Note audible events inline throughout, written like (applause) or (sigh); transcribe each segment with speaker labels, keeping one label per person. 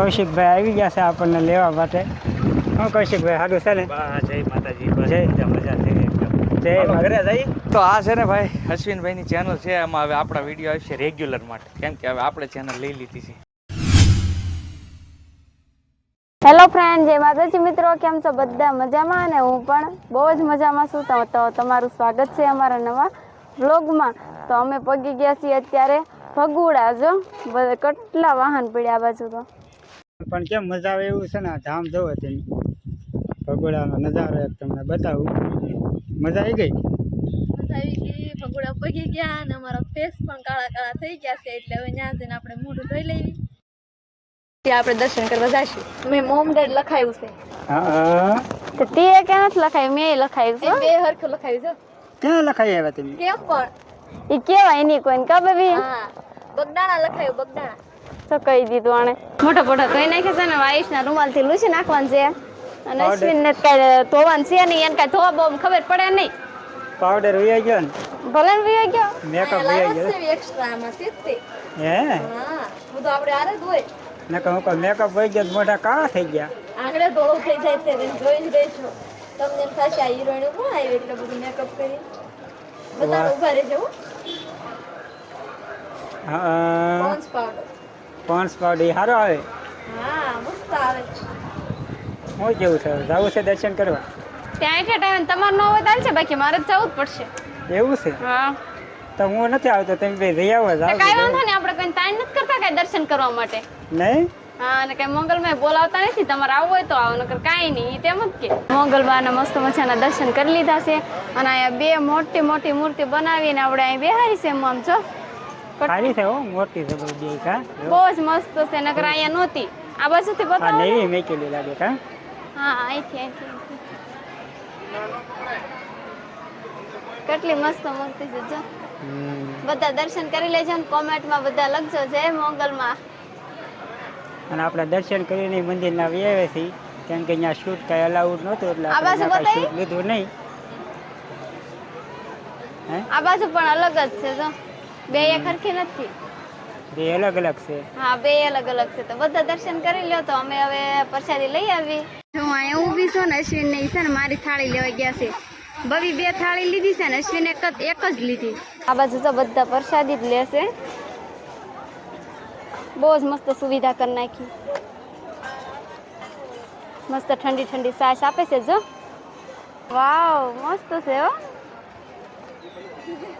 Speaker 1: કૌશિકભાઈ આવી ગયા છે આપણને લેવા માટે. હું કૌશિકભાઈ સારું છે ને
Speaker 2: જય માતાજી
Speaker 3: તો આ છે ને ભાઈ અશ્વિનભાઈની ચેનલ છે. એમાં હવે આપણા વીડિયો આવશે રેગ્યુલર માટે. કેમ કે હવે આપણે ચેનલ લઈ લીધી છે.
Speaker 4: હેલો ફ્રેન્ડ જય માતાજી મિત્રો. કેમ છો? બધા મજામાં? અને હું પણ બહુ જ મજામાં છું. તો તમારું સ્વાગત છે અમારા નવા બ્લોગમાં તો અમે પગી ગયા છીએ અત્યારે ભગુડા જો. બધા કેટલા વાહન પડ્યા બાજુ તો.
Speaker 1: પણ કેમ મજા આવે એવું છે ને? આ ધામ જવો તેની. ભગોડાનો નજારો એક તમને બતાવું. મજા આવી ગઈ?
Speaker 5: મજા આવી ગઈ. ભગોડા પગી ગયા અને અમારા ફેસ પણ કાળા કાળા થઈ ગયા છે એટલે હવે ત્યાં જઈને આપણે મોઢું ધોઈ લેવી. ત્યાં આપણે દર્શન કરવા જઈશું મેં મોમ ડેડ લખાયું છે.
Speaker 1: હા
Speaker 4: તે કે નથી લખાયું? મેં લખાયું છે
Speaker 5: બે હરખું લખાયું છે.
Speaker 1: ક્યાં લખાઈ આવ્યા તમે?
Speaker 5: કેમ પણ?
Speaker 4: એ કેવાય નહીં કોઈને ખબર બી
Speaker 5: હા. બગદાણા લખાયું બગદાણા.
Speaker 4: તો કહી દીધું આને મોટા મોટા કહી નાખે છે ને વાઈસના રૂમાલથી લૂસી નાખવાનું છે. અને. અશ્વિનને કઈ ધોવાનું છે નહીં એને કઈ ધોવા બહુ ખબર પડે નહીં.
Speaker 1: પાવડર વી ગયો ને?
Speaker 4: ભલે વી ગયો.
Speaker 1: મેકઅપ વી ગયો.
Speaker 5: એક્સ્ટ્રા
Speaker 1: હે?
Speaker 5: હા હું તો આપણે આરે ધોય હોય.
Speaker 1: નકર હું કહું મેકઅપ વહી ગયો તો મોઢા કાળા થઈ ગયા.
Speaker 5: આંગળે ધોળું થઈ જાય છે જોઈ જ રહેજો તમને એમ થશે આ હિરોઈન કોણ આવી એટલે બધું મેકઅપ કરી બધા ઊભા રહેજો હો.
Speaker 1: હા
Speaker 5: પોન્સ પાવડર
Speaker 1: પોન્સ પાવડર સારો આવે.
Speaker 5: હા આવે.
Speaker 1: કેવું છે જવું છે દર્શન કરવા?
Speaker 4: ત્યાં એટલા ટાઈમ તમારે ન હોય તો બાકી મારે જવું જ પડશે.
Speaker 1: એવું છે?
Speaker 4: હા.
Speaker 1: તો હું નથી આવતો તમે બે જઈ આવો જાવ
Speaker 4: કાંઈ વાંધો નહીં આપણે કઈ તાણ નથી કરતા કઈ દર્શન કરવા માટે?
Speaker 1: નહીં?
Speaker 4: હા અને કઈ મંગલમાં બોલાવતા નથી તમારે આવવું હોય તો આવો નકર કાંઈ નહીં તેમ જ કે. મંગલબાના મસ્ત મજાના દર્શન કરી લીધા છે અને અહીંયા બે મોટી મોટી મૂર્તિ બનાવીને આપણે અહીં બેહારી છે એમ આમ જો.
Speaker 1: સારી છે હો મોટી છે બહુ બે કા
Speaker 4: બહુ જ મસ્ત છે નકર અહીંયા નહોતી. આ બાજુથી બતાવો ને.
Speaker 1: નવી મેકેલી લાગે કા
Speaker 4: હા? અહીંથી અહીંથી. કેટલી મસ્ત મૂર્તિ છે જો. બધા દર્શન કરી લેજો ને કોમેન્ટમાં બધા લખજો જય મોગલમાં.
Speaker 1: અને આપણે દર્શન કરીને મંદિરના વ્યવે છીએ કેમ કે અહીંયા શૂટ કઈ અલાઉડ નહોતું એટલે
Speaker 4: આ બાજુ બતાવી?
Speaker 1: લીધું નહીં.
Speaker 4: આ બાજુ પણ અલગ જ છે જો. બે એક હરખી નથી.
Speaker 1: બે અલગ અલગ છે.
Speaker 4: હા બે અલગ અલગ છે. તો બધા દર્શન કરી લ્યો તો અમે હવે પ્રસાદી લઈ આવી હું અહીંયા ઊભી છું ને અશ્વિન ને છે ને મારી થાળી લેવા ગયા છે. બવી બે થાળી લીધી છે ને અશ્વિન એક જ એક જ લીધી. આ બાજુ તો બધા પ્રસાદી જ લેશે બહુ જ મસ્ત સુવિધા કરી નાખી. મસ્ત ઠંડી ઠંડી સાસ આપે છે જો. વાવ મસ્ત છે હો
Speaker 5: આ તો પકડો નકર પડી જાય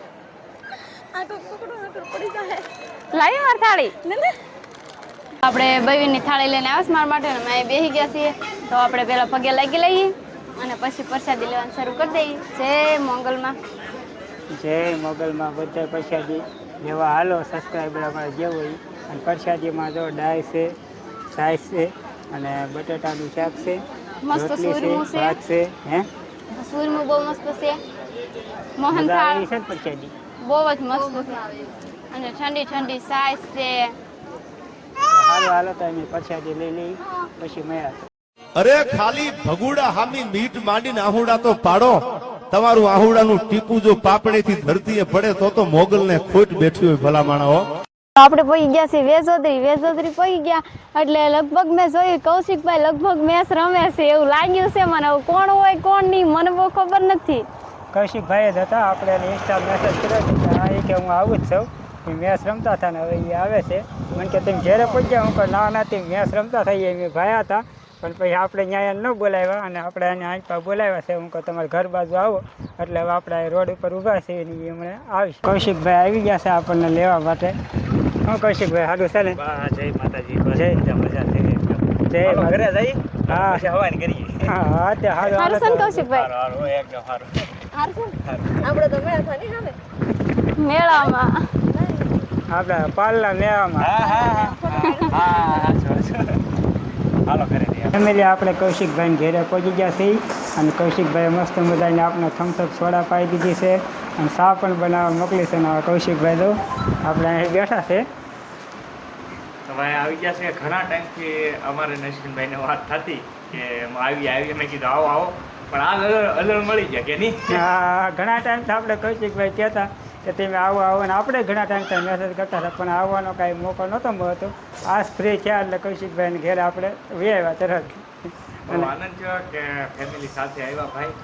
Speaker 4: લાવી માર થાળી. આપણે બવીની થાળી લઈને આવ્યા મારા માટે અમે અહીં બેસી ગયા છીએ. તો આપણે પહેલાં પગે લાગી લઈએ અને પછી પ્રસાદી લેવાનું શરૂ કરી દઈએ. જય મોગલમાં.
Speaker 1: જય મોગલમાં બધા પ્રસાદી. જેવા હાલો સબસ્ક્રાઈબર અમારે જેવું હોય. અને પ્રસાદીમાં જો ડાય છે છાશ છે અને બટાટાનું શાક છે
Speaker 4: મસ્ત સૂરમું છે.
Speaker 1: ભાત છે હે?
Speaker 4: સૂરમું બહુ મસ્ત છે. મોહન થાળ
Speaker 1: છે પ્રસાદી?
Speaker 4: બહુ જ મસ્ત અને ઠંડી ઠંડી સાસ છે.
Speaker 1: હાલો હાલો તમે પછી લઈ લઈ પછી મળ્યા
Speaker 6: અરે ખાલી ભગુડા હામી મીટ માંડીને આહુડા તો પાડો. તમારું આહુડાનું ટીપું જો પાપડેથી ધરતીએ પડે તો તો મોગલને ખોટ બેઠી હોય ભલા માણાઓ
Speaker 4: આપણે પગી ગયા છીએ વેજોદરી. વેજોદરી પગી ગયા એટલે લગભગ મેં જોયું કૌશિકભાઈ લગભગ મેચ રમે છે. એવું લાગ્યું છે મને. કોણ હોય કોણ નહીં મને બહુ ખબર નથી.
Speaker 1: કૌશિકભાઈ જ હતા. આપણે એને ઇન્સ્ટા મેસેજ કર્યો હતો કે હા એ કે હું આવું જ છું. એ મેચ રમતા હતા ને હવે એ આવે છે. મને કે તમે ઘેરે પહોંચ્યા હું કહું ના નાથી. મેચ રમતા થઈ એમ ભાયા હતા. પણ પછી આપણે ત્યાં ન બોલાવ્યા અને આપણે એને આંચપા બોલાવ્યા છે. હું કહું તમારે ઘર બાજુ આવો. એટલે હવે આપણે રોડ ઉપર ઊભા છે એની એમણે આવીશ. કૌશિકભાઈ આવી ગયા છે આપણને લેવા માટે. હું કૌશિકભાઈ સારું છે ને
Speaker 2: જય માતાજી.
Speaker 1: જય.
Speaker 2: મજા
Speaker 1: જય
Speaker 2: ઘરે જઈ?
Speaker 1: હા.
Speaker 2: હવાની કરીએ.
Speaker 1: હા હા તે સારું
Speaker 4: સારું છે ને
Speaker 2: હારો હારો એકદમ
Speaker 5: છે ને? આપણે તો મેળ થાય ને
Speaker 4: મેળામાં.
Speaker 1: આપણે પાલના મેળામાં.
Speaker 2: હા હા હા. હા હાચું, હાચું. હાલો ઘરે
Speaker 1: ફેમિલી આપણે કૌશિકભાઈને ઘેરે પહોંચી ગયા છીએ અને કૌશિકભાઈ મસ્ત મજાને આપણે થમ્સઅપ સોડા પાઈ દીધી છે અને સા પણ બનાવવા મોકલી છે અને કૌશિકભાઈ તો આપણે અહીં બેઠા છે.
Speaker 3: હવે આવી ગયા છે ઘણા ટાઈમથી અમારે નસીનભાઈને વાત થતી કે આવી આવી. મેં કીધું આવો આવો. પણ આ અલળ મળી ગયા કે નહીં?
Speaker 1: આ ઘણા ટાઈમથી આપણે કૌશિકભાઈ કહેતા કે તમે આવો આવો અને આપણે ઘણા ટાઈમથી મેસેજ કરતા હતા પણ આવવાનો કાંઈ મોકો નહોતો મળતો. આ સ્પ્રે થયા એટલે કૌશિકભાઈને ઘેર આપણે વે આવ્યા તરત.
Speaker 3: આનંદ થયો કે ફેમિલી સાથે આવ્યા ભાઈ.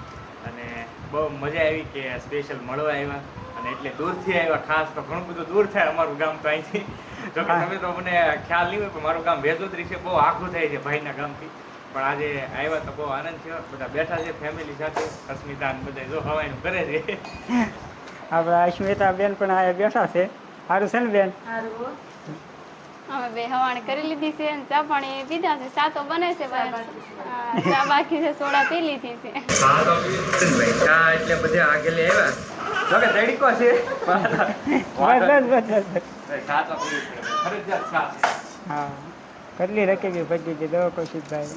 Speaker 3: અને બહુ મજા આવી કે સ્પેશિયલ મળવા આવ્યા. અને એટલે દૂરથી આવ્યા ખાસ તો ઘણું બધું દૂર થાય અમારું ગામ તો અહીંથી. જો કે તમે તો મને ખ્યાલ નહીં હોય પણ મારું ગામ વેજોદરી છે બહુ આખું થાય છે ભાઈના ગામથી. પણ આજે આવ્યા તો બહુ આનંદ થયો. બધા બેઠા છે ફેમિલી સાથે અસ્મિતા બધા જો હવાઈનું કરે છે. (laughs)
Speaker 1: આપણા અસ્મિતા બેન પણ આ બેઠા છે. સારું છે ને બેન?
Speaker 4: અમે બે હવાણી કરી લીધી છે અને ચા પાણી પીધા છે. ચા તો બને છે ચા બાકી છે. સોડા પી લીધી છે.
Speaker 3: ચા તો એટલે બધે આગળ આવ્યા? જો કે તડીકો છે.
Speaker 1: બસ બસ
Speaker 3: ચા તો પીવી ફરજિયાત ચા
Speaker 1: હા. કેટલી રકેબી ભજી દીધો કૌશિકભાઈ.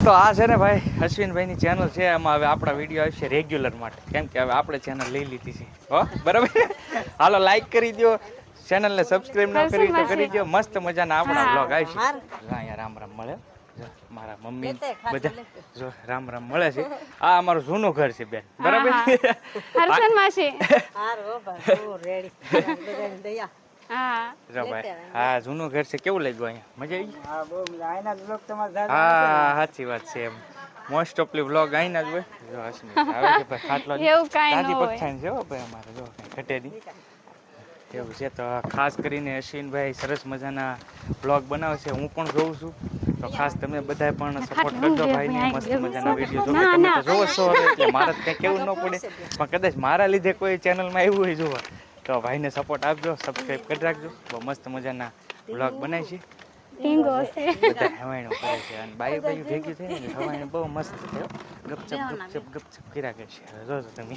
Speaker 3: તો આ છે ને ભાઈ અશ્વિનભાઈની ચેનલ છે. એમાં હવે આપણા વીડિયો આવશે રેગ્યુલર માટે. કેમ કે હવે આપણે ચેનલ લઈ લીધી છે. હો બરાબર? (laughs) હાલો લાઈક કરી દો ચેનલને સબસ્ક્રાઇબ ના કરી તો કરી દો મસ્ત મજાના આપણા બ્લોગ આવશે. હા અહીંયા રામ રામ મળે. જો, મારા મમ્મી બધા જો રામ રામ મળે છે. આ અમારું જૂનું ઘર છે બેન. બરાબર?
Speaker 4: હર્ષન માસી.
Speaker 7: હારો બાપુ રેડી દયા.
Speaker 3: જો ભાઈ હા જૂનું ઘર છે કેવું લાગ્યું અહીંયા? મજા આવી
Speaker 1: હા બહુ મજા. આના બ્લોગ તમારે
Speaker 3: હા સાચી વાત છે એમ. મોસ્ટ ઓફલી વ્લોગ અહીંના જ હોય. જો અશ્મિત આવે છે ભાઈ ખાટલો
Speaker 4: એવું કાંઈ ન હોય.
Speaker 3: પગથાણ છે ભાઈ અમારે જો ઘટે નહીં. એવું છે તો ખાસ કરીને અશ્વિનભાઈ સરસ મજાના બ્લોગ બનાવે છે હું પણ જોઉં છું. તો ખાસ તમે બધા પણ સપોર્ટ કરજો ભાઈને મસ્ત મજાના વીડિયો જો તમે તો જોવો છો એટલે મારે તો કંઈ કેવું ન પડે. (laughs) પણ કદાચ મારા લીધે કોઈ ચેનલમાં આવ્યું હોય જોવા. તો ભાઈને સપોર્ટ આપજો સબસ્ક્રાઇબ કરી રાખજો. બહુ મસ્ત મજાના બ્લોગ બનાવી છે.
Speaker 4: ટીંગો છે
Speaker 3: બધા હવાઈનું કરે છે અને બાઈ બાઈ ભેગી થઈ ને હવાઈનું બહુ મસ્ત છે. ગપચપ ગપચપ ગપચપ કર્યા કરે છે. જોજો તમે.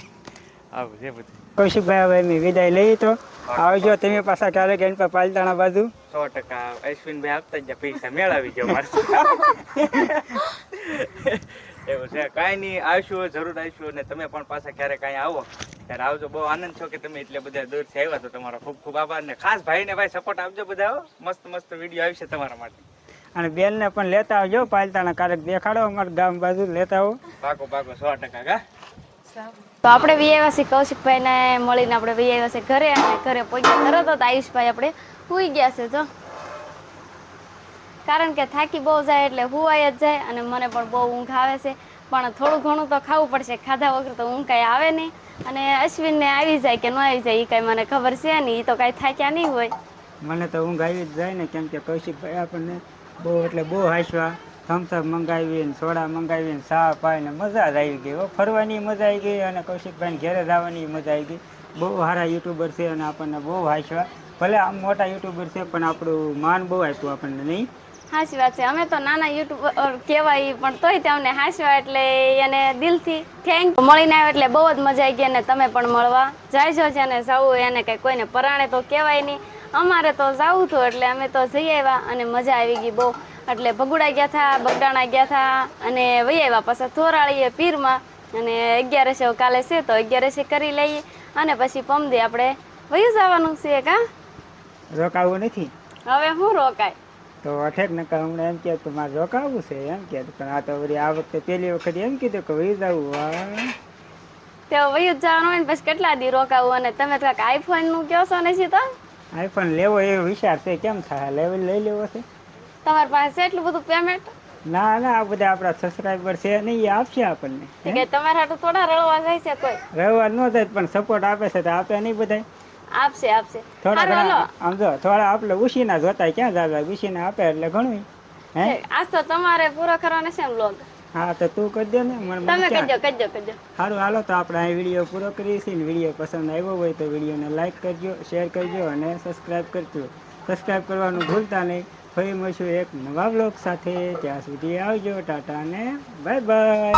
Speaker 3: આવું છે બધું.
Speaker 1: કૌશિકભાઈ હવે મેં વિદાય લઈ તો. આવજો તમે પાછા ક્યારેક એની પર પાલતાણા બાજુ.
Speaker 3: સો ટકા. અશ્વિનભાઈ આપતા જ પૈસા મેળવી જાવ મારે. (laughs) એવું છે. કાંઈ નહીં આવશું જરૂર આવશું અને તમે પણ પાછા ક્યારેક કાંઈ આવો. ત્યારે આવજો બહુ આનંદ છો કે તમે એટલે બધા દૂરથી આવ્યા તો તમારો ખૂબ ખૂબ આભાર ને ખાસ ભાઈને ભાઈ સપોર્ટ આપજો બધા મસ્ત મસ્ત વીડિયો આવશે તમારા માટે.
Speaker 1: અને બેનને પણ લેતા આવજો પાલતાના કારક દેખાડો અમારા ગામ બાજુ લેતા આવો.
Speaker 3: પાકો પાકો સો ટકા કા?
Speaker 4: તો આપણે વીઆઈવાસી કૌશિકભાઈને મળીને આપણે વીઆઈવાસી ઘરે અને ઘરે પહોંચ્યા. તરત જ આયુષભાઈ આપણે સુઈ ગયા છે જો. કારણ કે થાકી બહુ જાય એટલે હુવાઈ જ જાય અને મને પણ બહુ ઊંઘ આવે છે. પણ થોડું ઘણું તો ખાવું પડશે. ખાધા વગર તો ઊંઘ કાંઈ આવે નહીં. અને અશ્વિનને આવી જાય કે ન આવી જાય એ કાંઈ મને ખબર છે નહીં. એ તો કાંઈ થાક્યા નહીં હોય.
Speaker 1: મને તો ઊંઘ આવી જ જાય ને, કેમ કે કૌશિકભાઈ આપણને બહુ એટલે બહુ હાંસવા થમ્સઅપ મંગાવી ને, સોડા મંગાવી ને, ચા પાય ને મજા જ આવી ગઈ હો. ફરવાની મજા આવી ગઈ અને કૌશિકભાઈને ઘેરે જવાની મજા આવી ગઈ. બહુ સારા યુટ્યુબર છે અને આપણને બહુ હાંસવા. ભલે આમ મોટા યુટ્યુબર છે, પણ આપણું માન બહુ આપ્યું આપણને, નહીં?
Speaker 4: સાચી વાત છે. અમે તો નાના યુટ્યુબર કહેવાય પણ તોય તમને હાંસવા એટલે એને દિલથી થેન્ક મળીને આવ્યો એટલે બહુ જ મજા આવી ગઈ અને તમે પણ મળવા. જાયજો જેને જવું એને કંઈ કોઈને પરાણે તો કહેવાય નહીં. અમારે તો જવું હતું એટલે અમે તો જઈ આવ્યા અને મજા આવી ગઈ બહુ. એટલે ભગુડા ગયા હતા બગડાણા ગયા હતા અને વહી આવ્યા પાછા થોરાળીએ પીરમાં. અને અગિયારસે કાલે છે તો અગિયારસે કરી લઈએ અને પછી પમદી આપણે વયું જવાનું છે કા?
Speaker 1: રોકાવું નથી.
Speaker 4: હવે હું રોકાય?
Speaker 1: તો અઠેક નકર હમણાં એમ કહે તો મારે રોકાવું છે એમ કહે પણ આ તો વળી આ વખતે પહેલી વખત એમ કીધું કે વહી જવું વાહ.
Speaker 4: તે જ જવાનું હોય ને પછી કેટલા દી રોકાવું અને તમે તો આઈફોનનું કહો છો ને તો
Speaker 1: આઈફોન લેવો એવો વિચાર છે કેમ થાય? લેવલ લઈ લેવો છે.
Speaker 4: તમારી પાસે એટલું બધું પેમેન્ટ
Speaker 1: ના ના આ બધા આપણા સબસ્ક્રાઈબર છે નહીં એ આપશે આપણને
Speaker 4: કે તમારા તો થોડા રળવા જાય છે કોઈ.
Speaker 1: રવિવાર ન થાય પણ સપોર્ટ આપે છે તો આપે નહીં બધા
Speaker 4: આપશે આપશે.
Speaker 1: થોડા. ઘણા આમ જો થોડા આપણે ઉશીના જોતા ક્યાં જાવે ઉશીના આપે એટલે ઘણું હે?
Speaker 4: આજ તો તમારે પૂરો કરવાનો છે બ્લોગ
Speaker 1: હા તો તું કરી દે ને મને
Speaker 4: તમે
Speaker 1: ક્યાં?
Speaker 4: કહેજો કહેજો કહેજો
Speaker 1: સારું હાલો તો આપણે આ વીડિયો પૂરો કરીએ છીએ ને વીડિયો પસંદ આવ્યો હોય તો વિડીયોને લાઈક કરજો શેર કરજો અને સબસ્ક્રાઇબ કરજો. સબસ્ક્રાઇબ કરવાનું ભૂલતા નહીં. ફરી મળશું એક નવા બ્લોગ સાથે. ત્યાં સુધી આવજો ટાટા ને બાય બાય